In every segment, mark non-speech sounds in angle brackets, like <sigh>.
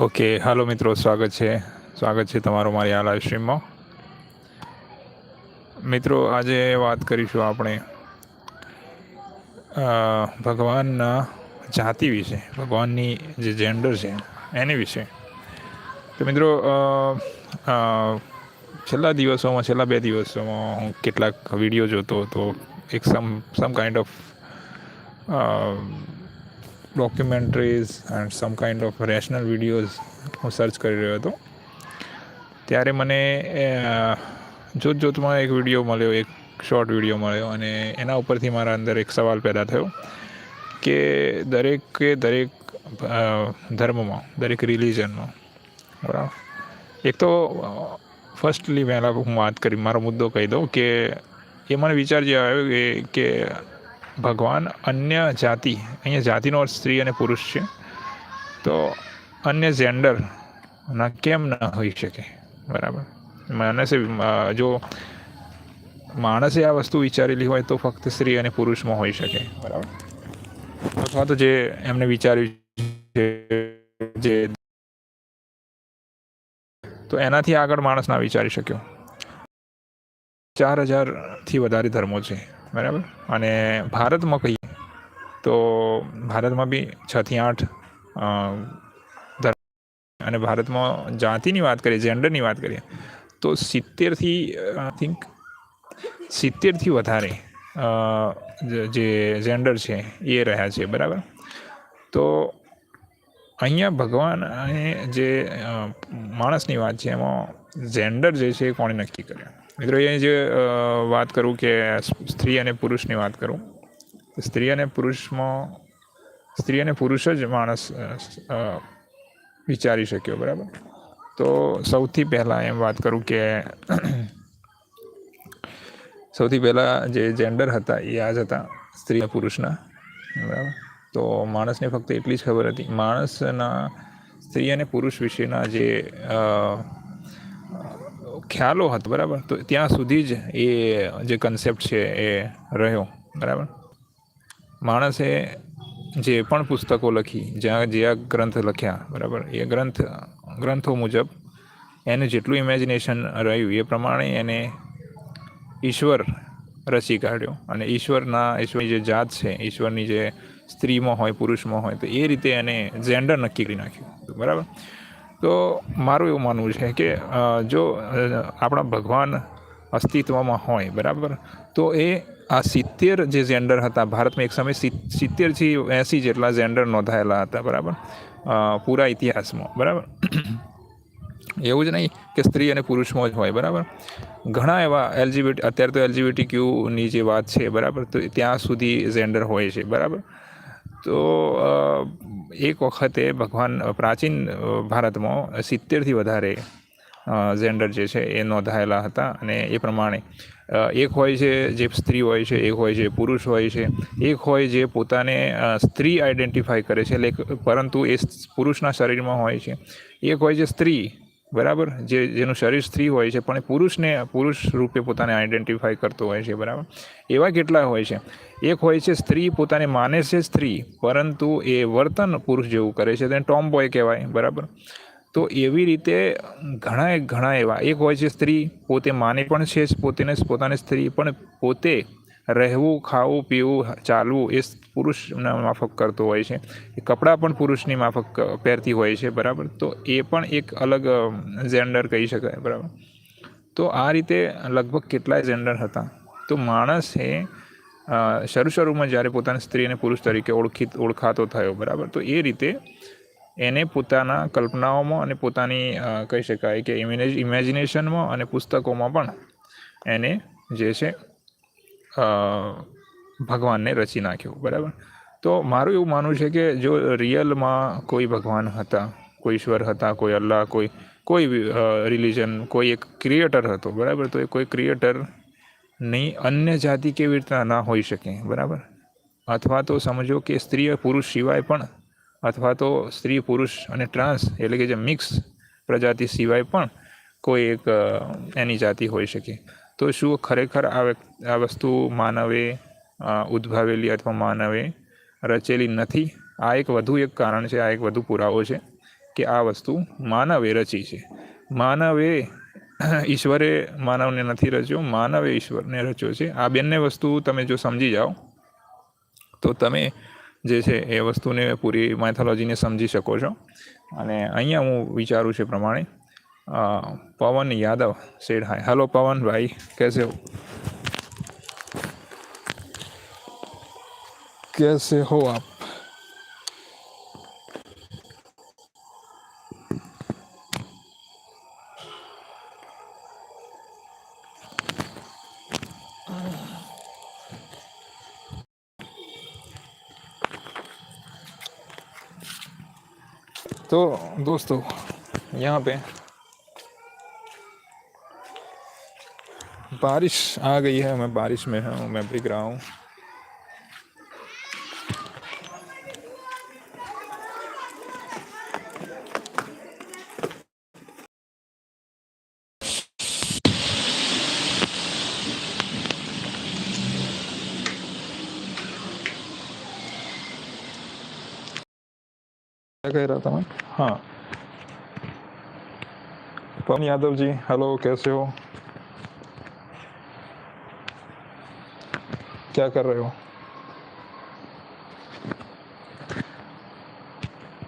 Okay, હાલો મિત્રો, સ્વાગત છે. સ્વાગત છે તમારું મારી આ લાઈવ સ્ટ્રીમમાં મિત્રો, આજે વાત કરીશું આપણે ભગવાનના જાતિ વિશે, ભગવાનની જે જેન્ડર છે, એની વિશે. તો મિત્રો છેલ્લા દિવસોમાં, છેલ્લા બે દિવસોમાં હું કેટલાક વીડિયો જોતો હતો, એક some some kind of documentaries and some kind of rational videos હું સર્ચ કરી રહ્યો હતો. ત્યારે મને જોત જોતમાં એક વીડિયો મળ્યો, એક શોર્ટ વીડિયો મળ્યો અને એના ઉપરથી મારા અંદર એક સવાલ પેદા થયો કે દરેકે દરેક ધર્મમાં, દરેક રિલિજનમાં બરાબર? એક તો ફર્સ્ટલી પહેલાં હું વાત કરી, મારો મુદ્દો કહી દઉં કે એ મને વિચાર જે આવ્યો કે ભગવાન અન્ય જાતિ, અહીંયા જાતિનો અર્થ સ્ત્રી અને પુરુષ છે. તો અન્ય જેન્ડરના કેમ ન હોઈ શકે? બરાબર. માણસે, જો માણસે આ વસ્તુ વિચારેલી હોય તો ફક્ત સ્ત્રી અને પુરુષમાં હોઈ શકે. બરાબર. અથવા તો જે એમને વિચાર્યું છે જે તો એનાથી આગળ માણસ ના વિચારી શક્યો. ચાર હજારથી વધારે ધર્મો છે, બરાબર? અને ભારતમાં કહીએ તો ભારતમાં બી છથી આઠ ધર્મ અને ભારતમાં જાતિની વાત કરીએ જેન્ડરની વાત કરીએ, તો સિત્તેરથી આઈ થિંક સિત્તેરથી વધારે જે- જેન્ડર છે, એ રહ્યા છે, બરાબર? તો અહીંયા ભગવાન અને જે માણસની વાત છે, એમાં જેન્ડર જે છે એ કોણે નક્કી કર્યા? મિત્રો એ જે વાત કરું કે સ્ત્રી અને પુરુષની વાત કરું સ્ત્રી અને પુરુષમાં, સ્ત્રી અને પુરુષ જ માણસ વિચારી શક્યો, બરાબર? તો સૌથી પહેલાં એમ વાત કરું કે <clears throat> સૌથી પહેલાં જે જેન્ડર હતા, એ આ જ હતા, સ્ત્રી અને પુરુષના, બરાબર? તો માણસને ફક્ત એટલી જ ખબર હતી, માણસના સ્ત્રી અને પુરુષ વિશેના જે ખ્યાલો હતો, બરાબર? તો ત્યાં સુધી જ એ જે કન્સેપ્ટ છે એ રહ્યો, બરાબર? માણસે જે પણ પુસ્તકો લખી, જ્યાં જે આ ગ્રંથ લખ્યા, બરાબર? એ ગ્રંથ, ગ્રંથો મુજબ એને જેટલું ઇમેજિનેશન રહ્યું, એ પ્રમાણે એને ઈશ્વર રચી કાઢ્યો. અને ઈશ્વરના, ઈશ્વરની જે જાત છે, ઈશ્વરની જે સ્ત્રીમાં હોય, પુરુષમાં હોય, તો એ રીતે એને જેન્ડર નક્કી કરી નાખ્યું, બરાબર? તો મારું એવું માનવું છે કે જો આપણા ભગવાન અસ્તિત્વમાં હોય, બરાબર? તો એ આ સિત્તેર જે જેન્ડર હતા, ભારતમાં એક સમય સિત્તેરથી એંસી જેટલા જેન્ડર નોંધાયેલા હતા, બરાબર? પૂરા ઇતિહાસમાં, બરાબર? એવું જ નહીં કે સ્ત્રી અને પુરુષમાં જ હોય, બરાબર? ઘણા એવા એલજીબીટી, અત્યારે તો એલજીબીટી ક્યુની જે વાત છે, બરાબર? તો ત્યાં સુધી જેન્ડર હોય છે, બરાબર? તો એક વખતે ભગવાન પ્રાચીન ભારતમાં સિત્તેરથી વધારે જેન્ડર જે છે એ નોંધાયેલા હતા અને એ પ્રમાણે એક હોય છે જે સ્ત્રી હોય છે, એક હોય છે પુરુષ હોય છે, એક હોય જે પોતાને સ્ત્રી આઈડેન્ટિફાય કરે છે, એટલે પરંતુ એ પુરુષના શરીરમાં હોય છે. એક હોય છે સ્ત્રી બરાબર? જે, જેનું શરીર સ્ત્રી હોય છે, પણ પુરુષને, પુરુષ રૂપે પોતાને આઈડેન્ટિફાય કરતો હોય છે, બરાબર? એવા કેટલા હોય છે. એક હોય છે, સ્ત્રી પોતાને માને છે સ્ત્રી, પરંતુ એ વર્તન પુરુષ જેવું કરે છે, તેને ટોમ બોય કહેવાય, બરાબર? તો એવી રીતે ઘણા ઘણા એવા. એક હોય છે, સ્ત્રી પોતે માને પણ છે પોતેને પોતાને સ્ત્રી, પણ પોતે રહેવું, ખાવું, પીવું, ચાલવું એ પુરુષના માફક કરતો હોય છે. એ કપડાં પણ પુરુષની માફક પહેરતી હોય છે, બરાબર? તો એ પણ એક અલગ જેન્ડર કહી શકાય, બરાબર? તો આ રીતે લગભગ કેટલાય જેન્ડર હતા. તો માણસ એ શરૂ શરૂમાં જ્યારે પોતાની સ્ત્રી અને પુરુષ તરીકે ઓળખી, ઓળખાતો થયો, બરાબર? તો એ રીતે એને પોતાના કલ્પનાઓમાં અને પોતાની કહી શકાય કે ઇમેજ ઇમેજિનેશનમાં અને પુસ્તકોમાં પણ એને જે છે ભગવાનને રચી નાખ્યો, બરાબર? તો મારું એવું માનવું છે કે જો રિયલમાં કોઈ ભગવાન હતા, કોઈ ઈશ્વર હતા, કોઈ અલ્લાહ, કોઈ કોઈ રિલિજન કોઈ એક ક્રિએટર હતો, બરાબર? તો એ કોઈ ક્રિએટરની અન્ય જાતિ કેવી રીતના ના હોઈ શકે, બરાબર? અથવા તો સમજો કે સ્ત્રી પુરુષ સિવાય પણ, અથવા તો સ્ત્રી, પુરુષ અને ટ્રાન્સ એટલે કે જે મિક્સ પ્રજાતિ સિવાય પણ કોઈ એક એની જાતિ હોઈ શકે. તો શું ખરેખર આ વસ્તુ માનવે ઉદ્ભવેલી અથવા માનવે રચેલી નથી. આ એક વધુ એક કારણ છે, આ એક વધુ પુરાવો છે કે આ વસ્તુ માનવે રચી છે. માનવે <clears throat> ઈશ્વરે માનવને નથી રચ્યો, માનવે ઈશ્વરને રચ્યો છે. આ બંને વસ્તુ તમે જો સમજી જાઓ, તો તમે જે છે એ વસ્તુને પૂરી માઇથોલોજીને સમજી શકો છો. અને અહીંયા હું વિચારું છું પ્રમાણે પવન યાદવ સેડ હાય હલો પવન ભાઈ कैसे कैसे हो आप तो दोस्तों यहाँ पे बारिश आ गई है मैं बारिश में हूँ मैं भीग रहा हूँ क्या कह रहा था मैं। हाँ। पवन यादव जी हेलो कैसे हो? क्या कर रहे हो?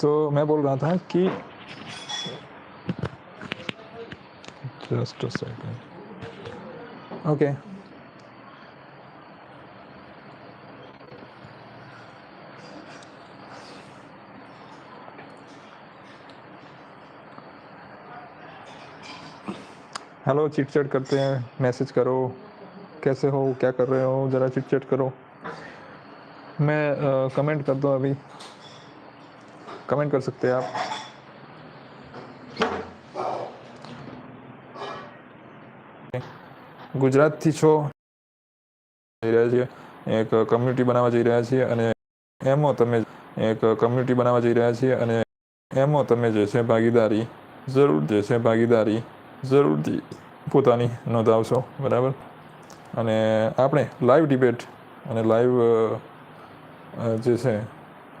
तो मैं बोल रहा था कि just second okay hello chit chat करते हैं मैसेज करो कैसे हो क्या कर रहे हो ज़रा चिट चैट करो मैं कमेंट कर दूँ अभी कमेंट कर सकते हैं आप ગુજરાતથી છો જઈ રહ્યા છીએ એક કમ્યુનિટી બનાવવા જઈ રહ્યા છીએ અને એમાં તમે એક કમ્યુનિટી બનાવવા જઈ રહ્યા છીએ અને એમાં તમે જે છે ભાગીદારી જરૂર જે છે ભાગીદારી જરૂરથી પોતાની નોંધાવશો, બરાબર? અને આપણે લાઈવ ડિબેટ અને લાઈવ જે છે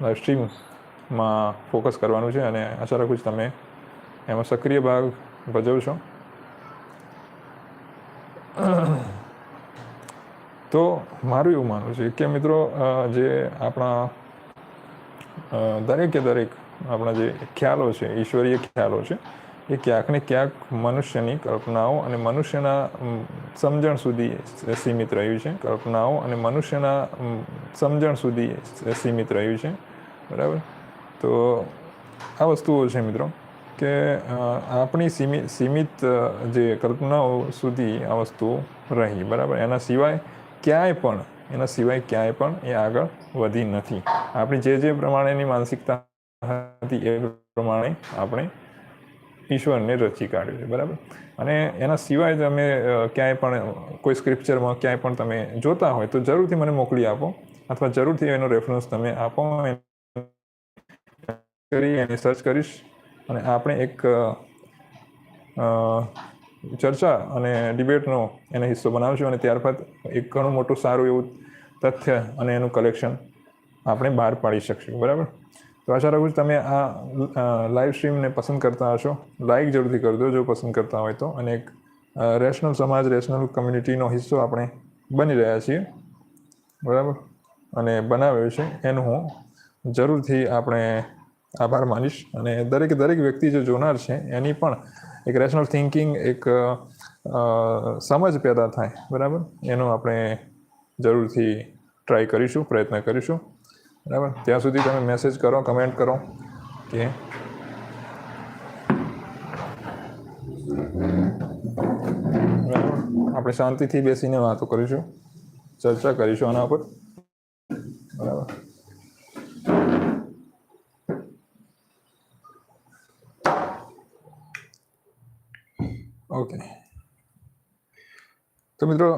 લાઈવ સ્ટ્રીમમાં ફોકસ કરવાનું છે અને આશા રાખું છું તમે એમાં સક્રિય ભાગ ભજવશો. તો મારું એવું માનવું છે કે મિત્રો જે આપણા દરેકે દરેક આપણા જે ખ્યાલો છે, ઈશ્વરીય ખ્યાલો છે એ ક્યાંક ને ક્યાંક મનુષ્યની કલ્પનાઓ અને મનુષ્યના સમજણ સુધી સીમિત રહ્યું છે. કલ્પનાઓ અને મનુષ્યના સમજણ સુધી સીમિત રહ્યું છે. બરાબર? તો આ વસ્તુઓ છે મિત્રો કે આપણી સીમિત સીમિત જે કલ્પનાઓ સુધી આ વસ્તુઓ રહી. બરાબર? એના સિવાય ક્યાંય પણ, એના સિવાય ક્યાંય પણ એ આગળ વધી નથી. આપણી જે જે પ્રમાણેની માનસિકતા હતી એ પ્રમાણે આપણે ઈશ્વરને રચી કાઢ્યું છે, બરાબર? અને એના સિવાય તમે ક્યાંય પણ, કોઈ સ્ક્રિપ્ચરમાં ક્યાંય પણ તમે જોતા હોય તો જરૂરથી મને મોકલી આપો, અથવા જરૂરથી એનો રેફરન્સ તમે આપો કરી, એને સર્ચ કરીશ, અને આપણે એક ચર્ચા અને ડિબેટનો એને હિસ્સો બનાવશું, અને ત્યારબાદ એક ઘણું મોટું સારું એવું તથ્ય અને એનું કલેક્શન આપણે બહાર પાડી શકશું, બરાબર? તો આશા રાખું છું તમે આ લાઈવ સ્ટ્રીમને પસંદ કરતા હશો? લાઇક જરૂરથી કરજો જો પસંદ કરતા હોય તો. અને એક રેશનલ સમાજ રેશનલ કમ્યુનિટીનો હિસ્સો આપણે બની રહ્યા છીએ. બરાબર? અને બનાવ્યો છે એનું હું જરૂરથી આપણે આભાર માનીશ. અને દરેક દરેક વ્યક્તિ જે જોનાર છે, એની પણ એક રેશનલ થિંકિંગ એક સમજ પેદા થાય. બરાબર? એનો આપણે જરૂરથી ટ્રાય કરીશું, પ્રયત્ન કરીશું. બરાબર? ત્યાં સુધી તમે મેસેજ કરો કમેન્ટ કરો, કે આપણે શાંતિથી બેસીને વાતો કરીશું, ચર્ચા કરીશું આના ઉપર. બરાબર? ઓકે તો મિત્રો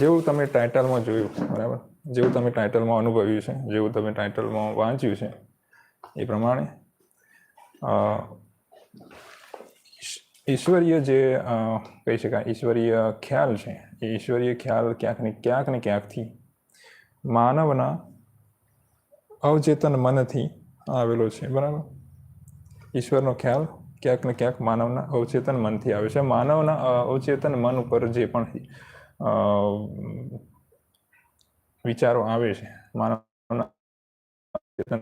જેવું તમે ટાઇટલમાં જોયું, બરાબર? જેવું તમે ટાઇટલમાં અનુભવ્યું છે, જેવું તમે ટાઇટલમાં વાંચ્યું છે, એ પ્રમાણે ઈશ્વરીય જે કહી શકાય, ઈશ્વરીય ખ્યાલ છે, એ ઈશ્વરીય ખ્યાલ ક્યાંક ને ક્યાંક ને ક્યાંકથી માનવના અવચેતન મનથી આવેલો છે, બરાબર? ઈશ્વરનો ખ્યાલ ક્યાંક ને ક્યાંક માનવના અવચેતન મનથી આવે છે. માનવના અવચેતન મન ઉપર જે પણ વિચારો આવે છે. અવચેતન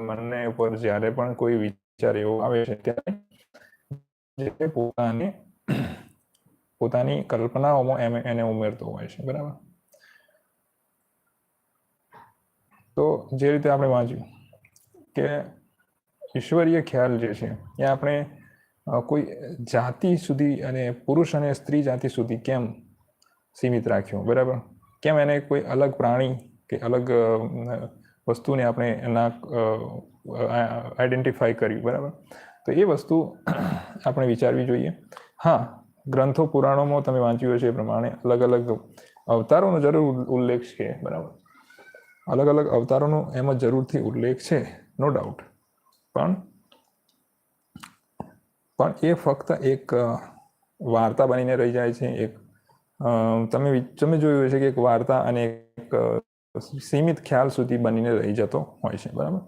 મનને ઉપર જ્યારે પણ કોઈ વિચાર એવો આવે છે ત્યારે જે પોતાની પોતાની કલ્પનાઓમાં એમ એને ઉમેરતો હોય છે. બરાબર? તો જે રીતે આપણે વાંચ્યું કે ઈશ્વરીય ખ્યાલ જે છે એ આપણે કોઈ જાતિ સુધી અને પુરુષ અને સ્ત્રી જાતિ સુધી કેમ સીમિત રાખ્યો, બરાબર? કેમ એને કોઈ અલગ પ્રાણી કે અલગ વસ્તુને આપણે એના આઈડેન્ટિફાઈ કર્યું, બરાબર? તો એ વસ્તુ આપણે વિચારવી જોઈએ. હા, ગ્રંથો પુરાણોમાં તમે વાંચ્યું હશે એ પ્રમાણે અલગ અલગ અવતારોનો જરૂર ઉલ્લેખ છે, બરાબર? અલગ અલગ અવતારોનો એમાં જરૂરથી ઉલ્લેખ છે નો ડાઉટ પણ પણ એ ફક્ત એક વાર્તા બનીને રહી જાય છે, એક તમે તમે જોયું હશે કે એક વાર્તા અને એક સીમિત ખ્યાલ સુધી બનીને રહી જતો હોય છે, બરાબર?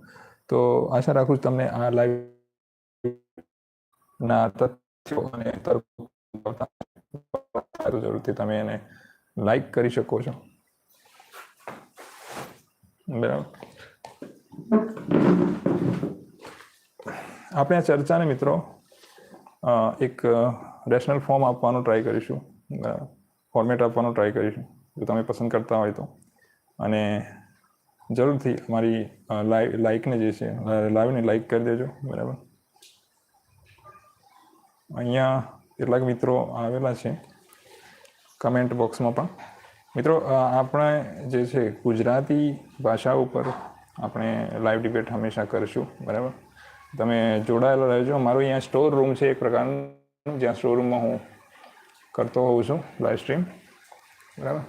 તો આશા રાખું છું તમને આ લાઈવ ના તથ્યો અને <unintelligible> જરૂરથી તમે એને લાઈક કરી શકો છો. બરાબર. આપણે આ ચર્ચાને મિત્રો એક રેશનલ ફોર્મ આપવાનો ટ્રાય કરીશું. ફોર્મેટ આપવાનો ટ્રાય કરીશું. જો તમે પસંદ કરતા હોય તો. અને જરૂરથી અમારી લાઈકને જે છે લાઈવને લાઈક કરી દેજો. બરાબર? અહીંયા કેટલાક મિત્રો આવેલા છે. કમેન્ટ બોક્સમાં પણ. મિત્રો આપણે જે છે, ગુજરાતી ભાષા ઉપર આપણે લાઈવ ડિબેટ હંમેશા કરીશું. બરાબર? તમે જોડાયેલા રહેજો. મારું અહીંયા સ્ટોર રૂમ છે એક પ્રકારનું. જ્યાં સ્ટોર રૂમમાં હું કરતો હોઉં છું લાઈવ સ્ટ્રીમ બરાબર?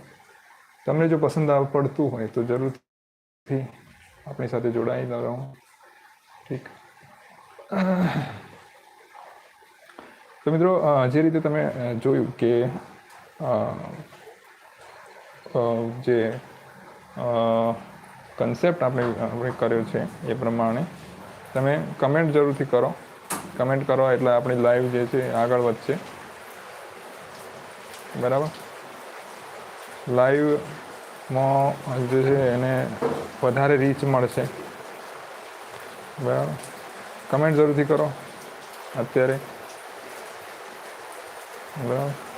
તમને જો પસંદ આવ પડતું હોય તો જરૂરથી આપણી સાથે જોડાયેલા રહો. ઠીક. તો મિત્રો જે રીતે તમે જોયું કે જે કન્સેપ્ટ આપણે આપણે કર્યો છે એ પ્રમાણે તમે કમેન્ટ જરૂરથી કરો. કમેન્ટ કરો એટલે આપણી લાઈવ જે છે આગળ વધશે. બરાબર? લાઈવમાં જે છે એને વધારે રીચ મળશે. બરાબર? કમેન્ટ જરૂરથી કરો અત્યારે. બરાબર?